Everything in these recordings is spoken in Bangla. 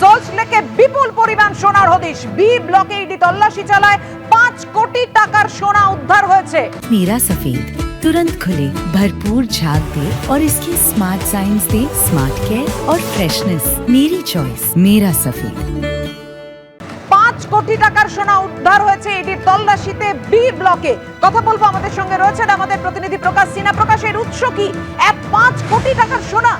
সল্ট লেকে বিপুল পরিমাণ সোনার হদিশ বি ব্লকে ইডি তল্লাশি চালায় পাঁচ কোটি টাকার সোনা উদ্ধার হয়েছে मेरा सफेद तुरंत खुले भरपूर झाग दे और इसकी स्मार्ट साइंस दे स्मार्ट केयर और फ्रेशनेस मेरी चॉइस मेरा सफेद পাঁচ কোটি টাকার সোনা উদ্ধার হয়েছে ইডির তল্লাশিতে বি ব্লকে কথা বলবো আমাদের সঙ্গে রয়েছেন আমাদের প্রতিনিধি প্রকাশ সিনা প্রকাশের উৎস কি এক পাঁচ কোটি টাকার সোনা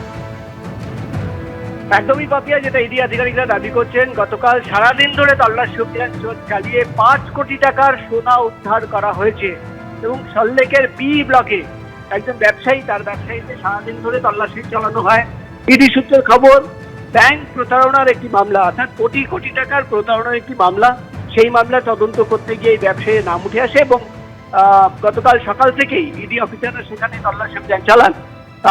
একদমই পাপিয়া যেটা ইডি আধিকারিকরা দাবি করছেন। গতকাল সারাদিন ধরে তল্লাশি অভিযান চল- চালিয়ে পাঁচ কোটি টাকার সোনা উদ্ধার করা হয়েছে এবং সল্লেকের বি ব্লকে একজন ব্যবসায়ী, তার ব্যবসায়ীতে সারাদিন ধরে তল্লাশি চালানো হয়। ইডি সূত্রের খবর, ব্যাংক প্রতারণার একটি মামলা, অর্থাৎ কোটি কোটি টাকার প্রতারণার একটি মামলা। সেই মামলা তদন্ত করতে গিয়ে এই ব্যবসায়ীর নাম উঠে আসে এবং গতকাল সকাল থেকেই ইডি অফিসাররা সেখানে তল্লাশি অভিযান চালান।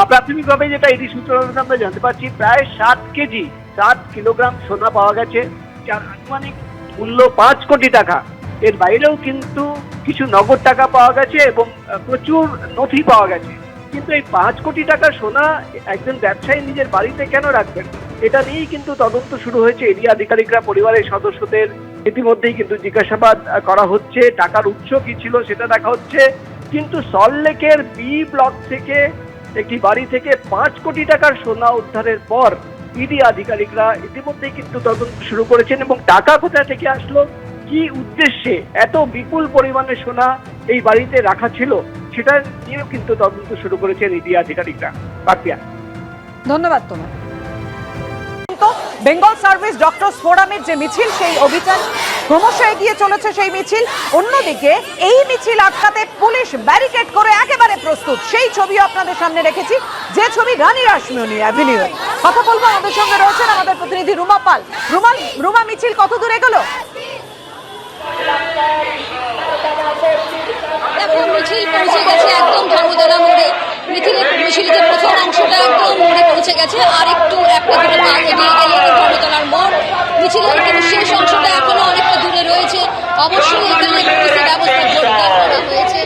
প্রাথমিকভাবে যেটা ইডি সূত্র আমরা জানতে পারছি, প্রায় সাত কেজি, সাত কিলোগ্রাম সোনা পাওয়া গেছে, যার আনুমানিক মূল্য পাঁচ কোটি টাকা। এর বাইরেও কিন্তু কিছু নগদ টাকা পাওয়া গেছে এবং প্রচুর নথি পাওয়া গেছে। কিন্তু এই পাঁচ কোটি টাকা সোনা একজন ব্যবসায়ী নিজের বাড়িতে কেন রাখবেন? এটা নিয়েই কিন্তু তদন্ত শুরু হয়েছে। এরিয়া আধিকারিকরা পরিবারের সদস্যদের ইতিমধ্যেই কিন্তু জিজ্ঞাসাবাদ করা হচ্ছে। টাকার উৎস কি ছিল সেটা দেখা হচ্ছে। কিন্তু সল্টলেকের বি ব্লক থেকে একটি বাড়ি থেকে পাঁচ কোটি টাকার সোনা উদ্ধারের পর ইডি আধিকারিকরা ইতিমধ্যেই কিন্তু তদন্ত শুরু করেছেন এবং টাকা কোথায় থেকে আসলো? কি উদ্দেশ্যে এত বিপুল পরিমাণে সোনা এই বাড়িতে রাখা ছিল? সেটা নিয়েও কিন্তু তদন্ত শুরু করেছেন ইডি আধিকারিকরা। পাপিয়া ধন্যবাদ তোমার। বেঙ্গল সার্ভিস ডক্টরস ফোরামের যে মিছিল, সেই অভিযান ক্রমশ এগিয়ে চলেছে সেই মিছিল। অন্যদিকে এই মিছিল আটকাতে পুলিশ ব্যারিকেড করে একেবারে প্রস্তুত। সেই ছবিও আপনাদের সামনে রেখেছি। যে ছবি রানী রাসমণি অ্যাভিনিউ কথা বলব আমাদের সঙ্গে রয়েছেন আমাদের প্রতিনিধি রুমা পাল। রুমা রুমা, মিছিল কত দূর এগোলো মিছিল পৌঁছে গেছে একদম ধর্মতলা মোড়ে মিছিলের মিছিলের প্রথম অংশটা একদম মোড়ে পৌঁছে গেছে, আর একটু একটা দুটো পা এগিয়ে গেলে ধর্মতলার মোড় মিছিলের কিন্তু শেষ অংশটা এখনও অনেকটা দূরে রয়েছে। অবশ্যই এখানে পুলিশের ব্যবস্থা জোরদার করা হয়েছে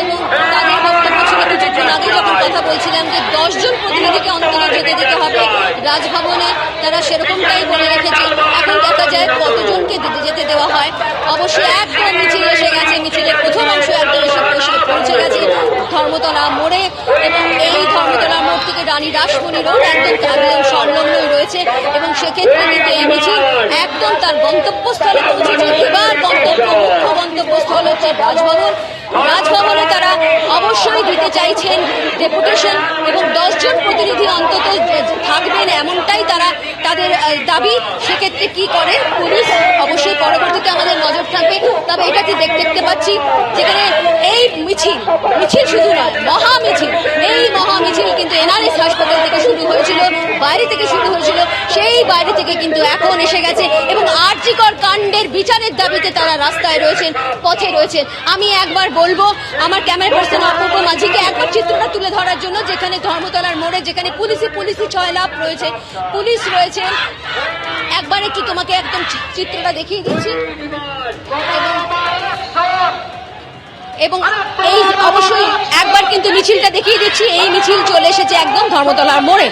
এবং তাদের বক্তব্য ছিল কিছুক্ষণ আগে যখন কথা বলছিলাম যে দশজন প্রতিনিধিকে অন্তত যেতে দিতে হবে, রাজভবনে তারা সেরকমটাই বলে রেখেছে। এখন দেখা যায় কতজনকে যেতে দেওয়া হয়। অবশ্যই একদম মিছিল এসে গেছে, মিছিলের প্রথম অংশ একদম এসে পৌঁছে গেছে ধর্মতলা মোড়ে এবং এই ধর্মতলা রানী রাসমণি রোড একদম একদম রয়েছে এবং সেক্ষেত্রে কিন্তু এই মিছিল একদম তার গন্তব্যস্থলে পৌঁছেছে। এবার গন্তব্য, মুখ্য গন্তব্যস্থল হচ্ছে রাজভবন। রাজভবনে তারা অবশ্যই দিতে চাইছেন ডেপুটেশন এবং দশজন প্রতিনিধি অন্তত থাকবেন এমনটাই তারা তাদের দাবি। সেক্ষেত্রে কি করে? পুলিশ অবশ্যই পরবর্তীতে আমাদের নজর থাকবে তবে এটা কি দেখতে পাচ্ছি, যেখানে এই মিছিল মিছিল শুধু নয় মহা মিছিল এই মহা মিছিল কিন্তু এনআরএস হাসপাতাল থেকে শুরু হয়েছিল, বাইরে থেকে শুরু হয়েছিল, সেই বাইরে থেকে কিন্তু এখন এসে গেছে এবং আর্যিকর কাণ্ডের বিচারের দাবিতে তারা রাস্তায় রয়েছেন, পথে রয়েছেন। আমি একবার বলব, আমার ক্যামেরা পার্সন অপূর্ব মাঝিকে একবার চিত্রটা তুলে ধরার জন্য, যেখানে ধর্মতলার মোড়ে, যেখানে পুলিশি পুলিশি লাভ রয়েছে, পুলিশ রয়েছে। একবার একটু তোমাকে একদম চিত্রটা দেখিয়ে দিচ্ছি। এবং এই অবশ্যই একবার কিন্তু মিছিলটা দেখিয়ে দিচ্ছি, এই মিছিল চলে এসেছে একদম ধর্মতলার মোড়ে।